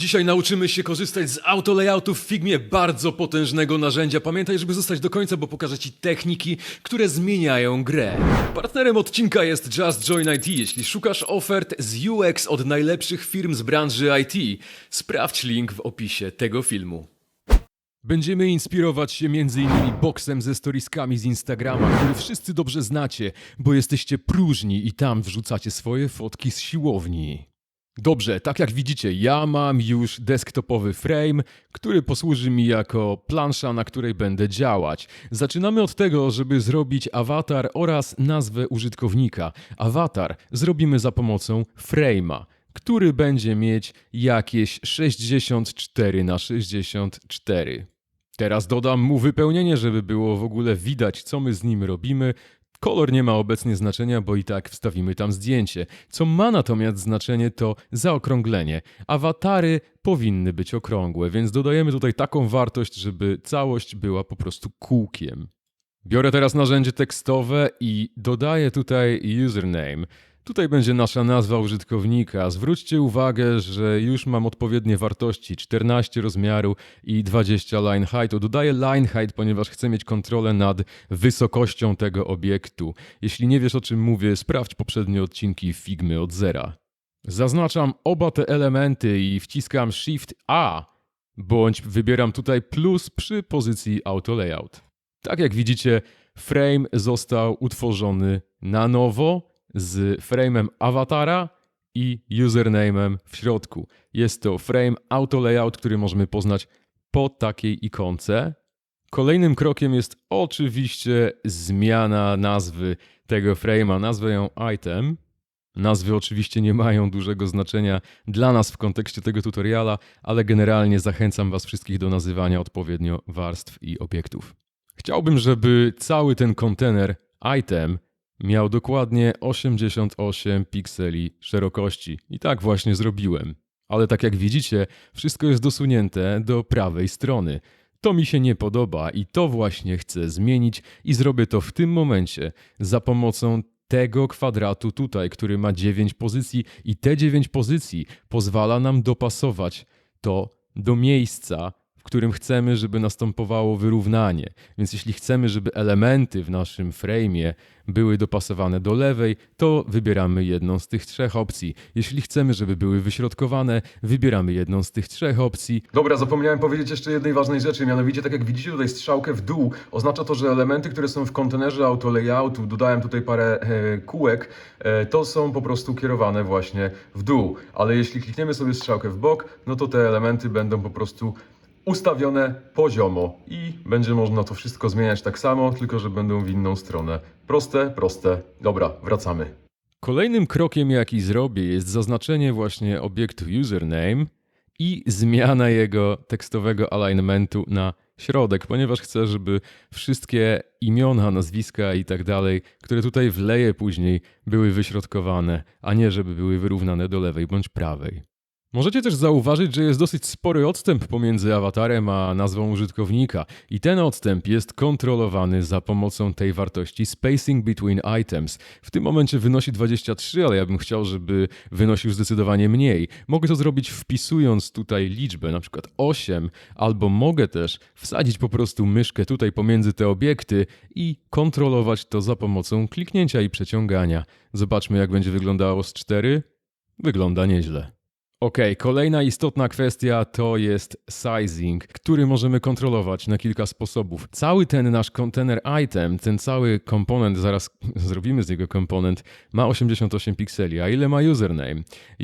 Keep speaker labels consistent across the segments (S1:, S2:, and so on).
S1: Dzisiaj nauczymy się korzystać z autolayoutu w Figmie, bardzo potężnego narzędzia. Pamiętaj, żeby zostać do końca, bo pokażę Ci techniki, które zmieniają grę. Partnerem odcinka jest Just Join IT. Jeśli szukasz ofert z UX od najlepszych firm z branży IT, sprawdź link w opisie tego filmu. Będziemy inspirować się m.in. boksem ze storieskami z Instagrama, który wszyscy dobrze znacie, bo jesteście próżni i tam wrzucacie swoje fotki z siłowni. Dobrze, tak jak widzicie, ja mam już desktopowy frame, który posłuży mi jako plansza, na której będę działać. Zaczynamy od tego, żeby zrobić awatar oraz nazwę użytkownika. Awatar zrobimy za pomocą frame'a, który będzie mieć jakieś 64 na 64. Teraz dodam mu wypełnienie, żeby było w ogóle widać, co my z nim robimy. Kolor nie ma obecnie znaczenia, bo i tak wstawimy tam zdjęcie. Co ma natomiast znaczenie to zaokrąglenie. Awatary powinny być okrągłe, więc dodajemy tutaj taką wartość, żeby całość była po prostu kółkiem. Biorę teraz narzędzie tekstowe i dodaję tutaj username. Tutaj będzie nasza nazwa użytkownika. Zwróćcie uwagę, że już mam odpowiednie wartości 14 rozmiaru i 20 line height. Dodaję line height, ponieważ chcę mieć kontrolę nad wysokością tego obiektu. Jeśli nie wiesz o czym mówię, sprawdź poprzednie odcinki Figmy od zera. Zaznaczam oba te elementy i wciskam Shift A, bądź wybieram tutaj plus przy pozycji Auto Layout. Tak jak widzicie, frame został utworzony na nowo z frame'em awatara i username'em w środku. Jest to frame auto layout, który możemy poznać po takiej ikonce. Kolejnym krokiem jest oczywiście zmiana nazwy tego frame'a. Nazwę ją item. Nazwy oczywiście nie mają dużego znaczenia dla nas w kontekście tego tutoriala, ale generalnie zachęcam Was wszystkich do nazywania odpowiednio warstw i obiektów. Chciałbym, żeby cały ten kontener item miał dokładnie 88 pikseli szerokości. I tak właśnie zrobiłem. Ale tak jak widzicie, wszystko jest dosunięte do prawej strony. To mi się nie podoba i to właśnie chcę zmienić i zrobię to w tym momencie za pomocą tego kwadratu tutaj, który ma 9 pozycji i te 9 pozycji pozwala nam dopasować to do miejsca, w którym chcemy, żeby następowało wyrównanie. Więc jeśli chcemy, żeby elementy w naszym frame'ie były dopasowane do lewej, to wybieramy jedną z tych trzech opcji. Jeśli chcemy, żeby były wyśrodkowane, wybieramy jedną z tych trzech opcji.
S2: Dobra, zapomniałem powiedzieć jeszcze jednej ważnej rzeczy, mianowicie tak jak widzicie tutaj strzałkę w dół, oznacza to, że elementy, które są w kontenerze auto layoutu, dodałem tutaj parę e, kółek, e, to są po prostu kierowane właśnie w dół. Ale jeśli klikniemy sobie strzałkę w bok, no to te elementy będą po prostu ustawione poziomo i będzie można to wszystko zmieniać tak samo, tylko że będą w inną stronę. Proste, proste. Dobra, wracamy.
S1: Kolejnym krokiem, jaki zrobię, jest zaznaczenie właśnie obiektu username i zmiana jego tekstowego alignmentu na środek, ponieważ chcę, żeby wszystkie imiona, nazwiska i tak dalej, które tutaj wleję później, były wyśrodkowane, a nie żeby były wyrównane do lewej bądź prawej. Możecie też zauważyć, że jest dosyć spory odstęp pomiędzy awatarem a nazwą użytkownika i ten odstęp jest kontrolowany za pomocą tej wartości spacing between items. W tym momencie wynosi 23, ale ja bym chciał, żeby wynosił zdecydowanie mniej. Mogę to zrobić wpisując tutaj liczbę, na przykład 8, albo mogę też wsadzić po prostu myszkę tutaj pomiędzy te obiekty i kontrolować to za pomocą kliknięcia i przeciągania. Zobaczmy jak będzie wyglądało z 4. Wygląda nieźle. Ok, kolejna istotna kwestia to jest sizing, który możemy kontrolować na kilka sposobów. Cały ten nasz kontener item, ten cały komponent, zaraz zrobimy z niego komponent, ma 88 pikseli. A ile ma username?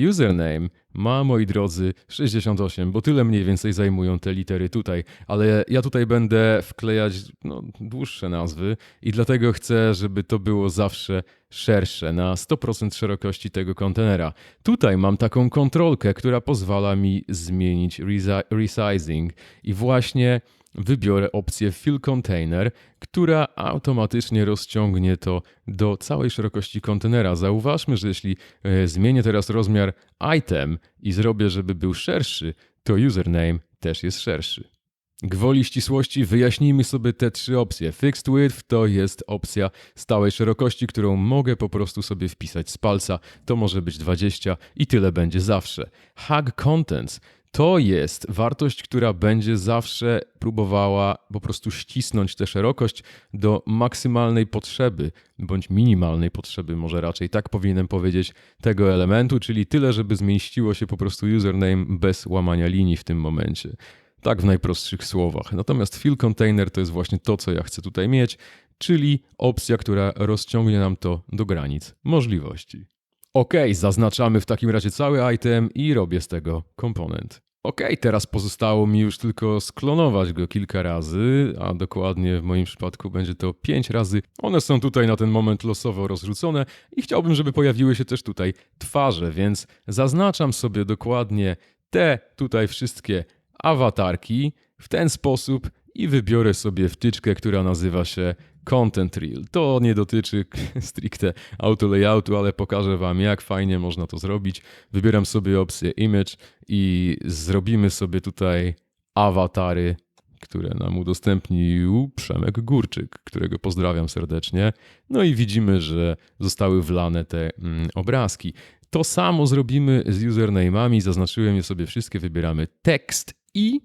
S1: Username ma, moi drodzy, 68, bo tyle mniej więcej zajmują te litery tutaj, ale ja tutaj będę wklejać no, dłuższe nazwy i dlatego chcę, żeby to było zawsze szersze, na 100% szerokości tego kontenera. Tutaj mam taką kontrolkę, która pozwala mi zmienić resi- resizing i właśnie wybiorę opcję Fill Container, która automatycznie rozciągnie to do całej szerokości kontenera. Zauważmy, że jeśli e, zmienię teraz rozmiar item i zrobię, żeby był szerszy, to username też jest szerszy. Gwoli ścisłości wyjaśnijmy sobie te trzy opcje. Fixed width to jest opcja stałej szerokości, którą mogę po prostu sobie wpisać z palca. To może być 20 i tyle będzie zawsze. Hug contents To jest wartość, która będzie zawsze próbowała po prostu ścisnąć tę szerokość do maksymalnej potrzeby, bądź minimalnej potrzeby, może raczej tak powinienem powiedzieć, tego elementu, czyli tyle, żeby zmieściło się po prostu username bez łamania linii w tym momencie. Tak w najprostszych słowach. Natomiast fill container to jest właśnie to, co ja chcę tutaj mieć, czyli opcja, która rozciągnie nam to do granic możliwości. Ok, zaznaczamy w takim razie cały item i robię z tego komponent. Ok, teraz pozostało mi już tylko sklonować go kilka razy, a dokładnie w moim przypadku będzie to 5 razy. One są tutaj na ten moment losowo rozrzucone i chciałbym, żeby pojawiły się też tutaj twarze, więc zaznaczam sobie dokładnie te tutaj wszystkie awatarki w ten sposób i wybiorę sobie wtyczkę, która nazywa się Content Reel. To nie dotyczy stricte auto layoutu, ale pokażę Wam, jak fajnie można to zrobić. Wybieram sobie opcję Image i zrobimy sobie tutaj awatary, które nam udostępnił Przemek Górczyk, którego pozdrawiam serdecznie. No i widzimy, że zostały wlane te mm, obrazki. To samo zrobimy z username'ami. Zaznaczyłem je sobie wszystkie, wybieramy tekst i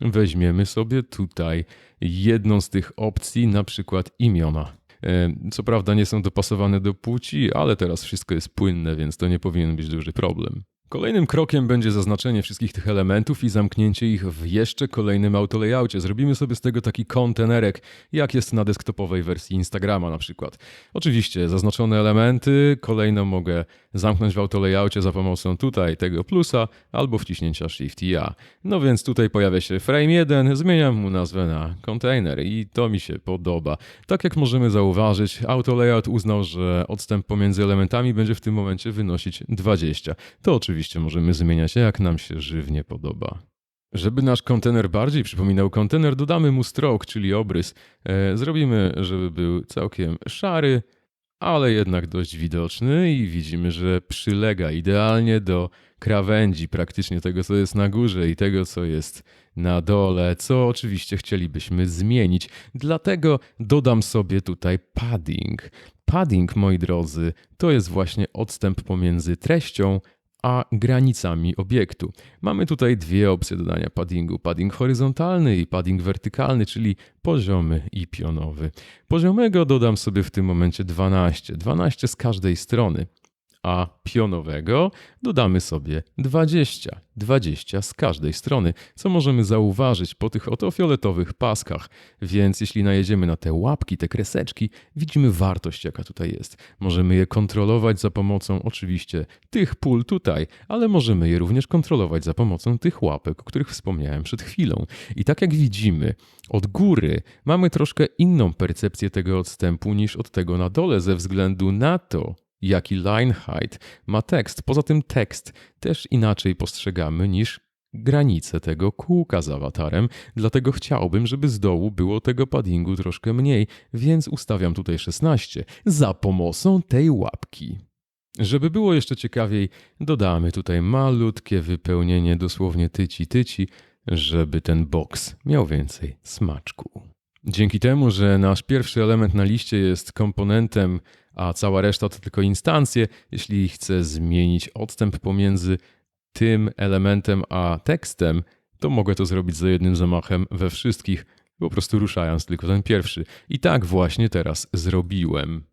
S1: weźmiemy sobie tutaj jedną z tych opcji, na przykład imiona. E, Co prawda nie są dopasowane do płci, ale teraz wszystko jest płynne, więc to nie powinien być duży problem. Kolejnym krokiem będzie zaznaczenie wszystkich tych elementów i zamknięcie ich w jeszcze kolejnym autolayoutie. Zrobimy sobie z tego taki kontenerek, jak jest na desktopowej wersji Instagrama na przykład. Oczywiście zaznaczone elementy kolejno mogę zamknąć w autolayoutie za pomocą tutaj tego plusa albo wciśnięcia Shift i A. No więc tutaj pojawia się frame 1, zmieniam mu nazwę na container i to mi się podoba. Tak jak możemy zauważyć, autolayout uznał, że odstęp pomiędzy elementami będzie w tym momencie wynosić 20. To oczywiście możemy zmieniać jak nam się żywnie podoba. Żeby nasz kontener bardziej przypominał kontener, dodamy mu stroke, czyli obrys. E, zrobimy, żeby był całkiem szary, ale jednak dość widoczny i widzimy, że przylega idealnie do krawędzi praktycznie tego, co jest na górze i tego, co jest na dole, co oczywiście chcielibyśmy zmienić. Dlatego dodam sobie tutaj padding. Padding, moi drodzy, to jest właśnie odstęp pomiędzy treścią a granicami obiektu. Mamy tutaj dwie opcje dodania paddingu: padding horyzontalny i padding wertykalny, czyli poziomy i pionowy. Poziomego dodam sobie w tym momencie 12, 12 z każdej strony, a pionowego dodamy sobie 20, 20 z każdej strony, co możemy zauważyć po tych oto fioletowych paskach. Więc jeśli najedziemy na te łapki, te kreseczki, widzimy wartość, jaka tutaj jest. Możemy je kontrolować za pomocą oczywiście tych pól tutaj, ale możemy je również kontrolować za pomocą tych łapek, o których wspomniałem przed chwilą. I tak jak widzimy, od góry mamy troszkę inną percepcję tego odstępu niż od tego na dole, ze względu na to, jaki line height ma tekst. Poza tym tekst też inaczej postrzegamy niż granice tego kółka z awatarem, dlatego chciałbym, żeby z dołu było tego paddingu troszkę mniej, więc ustawiam tutaj 16 za pomocą tej łapki. Żeby było jeszcze ciekawiej, dodamy tutaj malutkie wypełnienie dosłownie tyci-tyci, żeby ten boks miał więcej smaczku. Dzięki temu, że nasz pierwszy element na liście jest komponentem, a cała reszta to tylko instancje, jeśli chcę zmienić odstęp pomiędzy tym elementem a tekstem, to mogę to zrobić za jednym zamachem we wszystkich, po prostu ruszając tylko ten pierwszy. I tak właśnie teraz zrobiłem.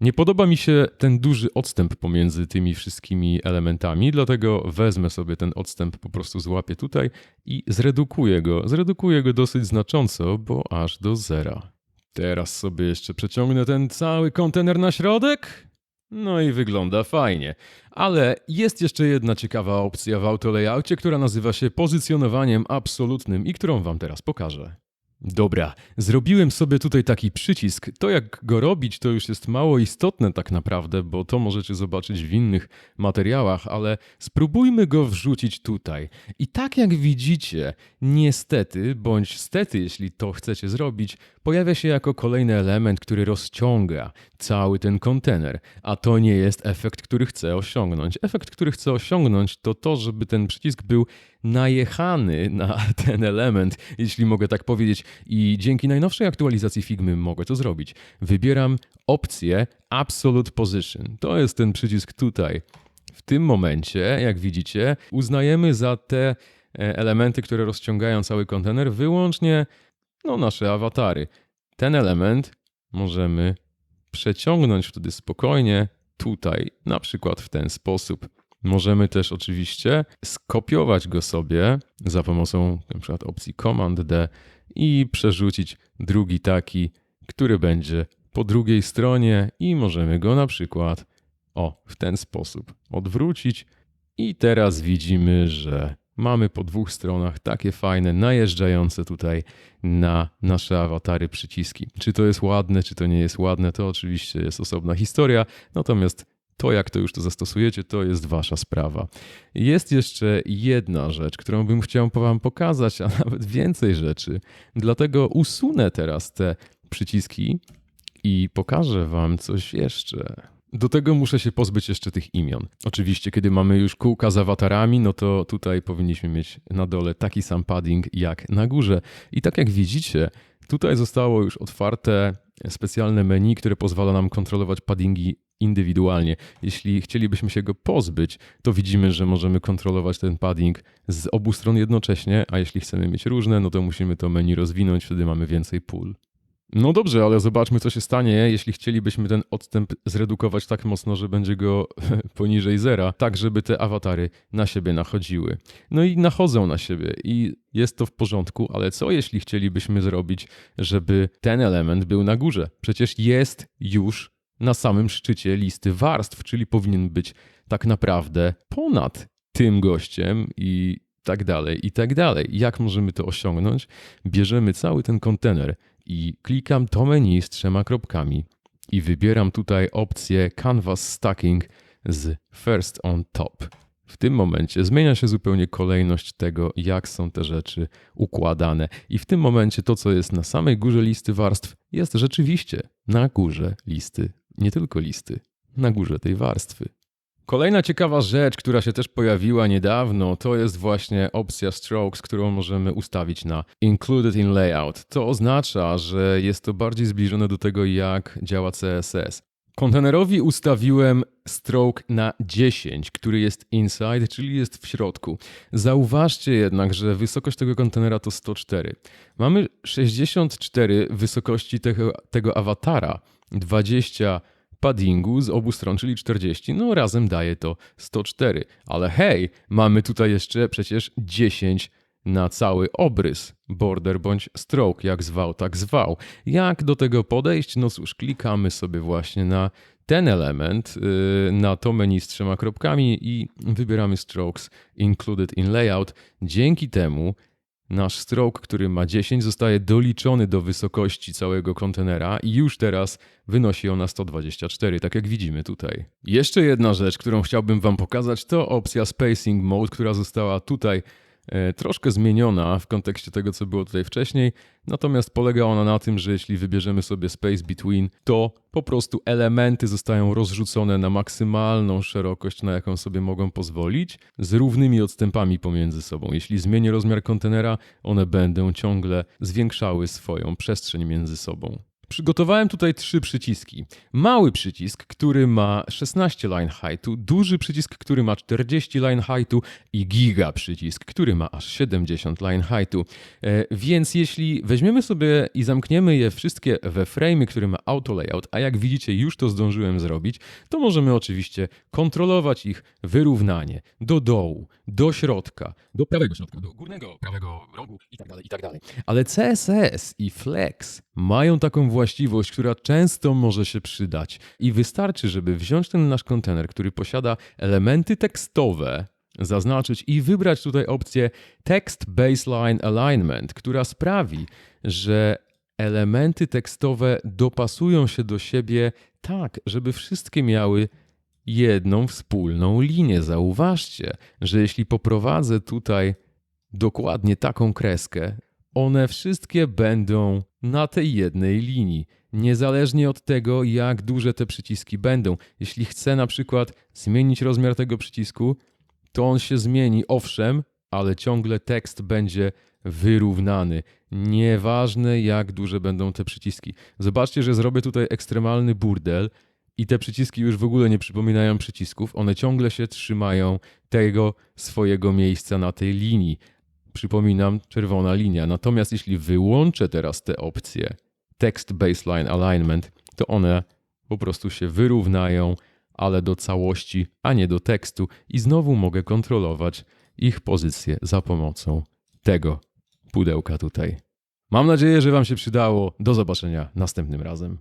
S1: Nie podoba mi się ten duży odstęp pomiędzy tymi wszystkimi elementami, dlatego wezmę sobie ten odstęp, po prostu złapię tutaj i zredukuję go. Zredukuję go dosyć znacząco, bo aż do zera. Teraz sobie jeszcze przeciągnę ten cały kontener na środek. No i wygląda fajnie. Ale jest jeszcze jedna ciekawa opcja w autolayoutie, która nazywa się pozycjonowaniem absolutnym i którą wam teraz pokażę. Dobra, zrobiłem sobie tutaj taki przycisk. To jak go robić, to już jest mało istotne tak naprawdę, bo to możecie zobaczyć w innych materiałach, ale spróbujmy go wrzucić tutaj. I tak jak widzicie, niestety, bądź stety, jeśli to chcecie zrobić, pojawia się jako kolejny element, który rozciąga cały ten kontener. A to nie jest efekt, który chcę osiągnąć. Efekt, który chcę osiągnąć, to to, żeby ten przycisk był najechany na ten element, jeśli mogę tak powiedzieć. I dzięki najnowszej aktualizacji Figmy mogę to zrobić. Wybieram opcję Absolute Position. To jest ten przycisk tutaj. W tym momencie, jak widzicie, uznajemy za te e, elementy, które rozciągają cały kontener, wyłącznie no, nasze awatary. Ten element możemy przeciągnąć wtedy spokojnie tutaj, na przykład w ten sposób. Możemy też oczywiście skopiować go sobie za pomocą przykład opcji Command D i przerzucić drugi taki, który będzie po drugiej stronie i możemy go na przykład o w ten sposób odwrócić i teraz widzimy, że mamy po dwóch stronach takie fajne, najeżdżające tutaj na nasze awatary przyciski. Czy to jest ładne, czy to nie jest ładne, to oczywiście jest osobna historia, natomiast to, jak to już to zastosujecie, to jest wasza sprawa. Jest jeszcze jedna rzecz, którą bym chciał wam pokazać, a nawet więcej rzeczy. Dlatego usunę teraz te przyciski i pokażę wam coś jeszcze. Do tego muszę się pozbyć jeszcze tych imion. Oczywiście, kiedy mamy już kółka z awatarami, no to tutaj powinniśmy mieć na dole taki sam padding jak na górze. I tak jak widzicie, tutaj zostało już otwarte specjalne menu, które pozwala nam kontrolować paddingi indywidualnie. Jeśli chcielibyśmy się go pozbyć, to widzimy, że możemy kontrolować ten padding z obu stron jednocześnie, a jeśli chcemy mieć różne, no to musimy to menu rozwinąć, wtedy mamy więcej pól. No dobrze, ale zobaczmy, co się stanie, jeśli chcielibyśmy ten odstęp zredukować tak mocno, że będzie go poniżej zera, tak żeby te awatary na siebie nachodziły. No i nachodzą na siebie i jest to w porządku, ale co jeśli chcielibyśmy zrobić, żeby ten element był na górze? Przecież jest już na samym szczycie listy warstw, czyli powinien być tak naprawdę ponad tym gościem i tak dalej, i tak dalej. Jak możemy to osiągnąć? Bierzemy cały ten kontener i klikam to menu z trzema kropkami i wybieram tutaj opcję Canvas Stacking z First on Top. W tym momencie zmienia się zupełnie kolejność tego, jak są te rzeczy układane. I w tym momencie to, co jest na samej górze listy warstw, jest rzeczywiście na górze listy, nie tylko listy, na górze tej warstwy. Kolejna ciekawa rzecz, która się też pojawiła niedawno, to jest właśnie opcja Strokes, którą możemy ustawić na Included in Layout. To oznacza, że jest to bardziej zbliżone do tego, jak działa CSS. Kontenerowi ustawiłem stroke na 10, który jest inside, czyli jest w środku. Zauważcie jednak, że wysokość tego kontenera to 104. Mamy 64 wysokości tego, tego awatara, 20 paddingu z obu stron, czyli 40, no razem daje to 104. Ale hej, mamy tutaj jeszcze przecież 10 na cały obrys, border bądź stroke, jak zwał, tak zwał. Jak do tego podejść? No cóż, klikamy sobie właśnie na ten element, yy, na to menu z trzema kropkami i wybieramy strokes included in layout. Dzięki temu Nasz stroke, który ma 10, zostaje doliczony do wysokości całego kontenera i już teraz wynosi ona 124, tak jak widzimy tutaj. Jeszcze jedna rzecz, którą chciałbym Wam pokazać, to opcja Spacing Mode, która została tutaj troszkę zmieniona w kontekście tego, co było tutaj wcześniej. Natomiast polega ona na tym, że jeśli wybierzemy sobie Space Between, to po prostu elementy zostają rozrzucone na maksymalną szerokość, na jaką sobie mogą pozwolić, z równymi odstępami pomiędzy sobą. Jeśli zmienię rozmiar kontenera, one będą ciągle zwiększały swoją przestrzeń między sobą. Przygotowałem tutaj trzy przyciski. Mały przycisk, który ma 16 line heightu, duży przycisk, który ma 40 line heightu i giga przycisk, który ma aż 70 line heightu. E, więc jeśli weźmiemy sobie i zamkniemy je wszystkie we frame'y, który ma auto layout, a jak widzicie już to zdążyłem zrobić, to możemy oczywiście kontrolować ich wyrównanie do dołu, do środka, do prawego środka, do górnego prawego rogu i tak dalej, i tak. Ale CSS i Flex mają taką właściwość, która często może się przydać. I wystarczy, żeby wziąć ten nasz kontener, który posiada elementy tekstowe, zaznaczyć i wybrać tutaj opcję Text Baseline Alignment, która sprawi, że elementy tekstowe dopasują się do siebie tak, żeby wszystkie miały jedną wspólną linię. Zauważcie, że jeśli poprowadzę tutaj dokładnie taką kreskę, one wszystkie będą na tej jednej linii, niezależnie od tego, jak duże te przyciski będą. Jeśli chcę na przykład zmienić rozmiar tego przycisku, to on się zmieni, owszem, ale ciągle tekst będzie wyrównany. Nieważne, jak duże będą te przyciski. Zobaczcie, że zrobię tutaj ekstremalny burdel i te przyciski już w ogóle nie przypominają przycisków. One ciągle się trzymają tego swojego miejsca na tej linii. Przypominam, czerwona linia. Natomiast jeśli wyłączę teraz te opcje, text baseline alignment, to one po prostu się wyrównają, ale do całości, a nie do tekstu i znowu mogę kontrolować ich pozycję za pomocą tego pudełka tutaj. Mam nadzieję, że Wam się przydało. Do zobaczenia następnym razem.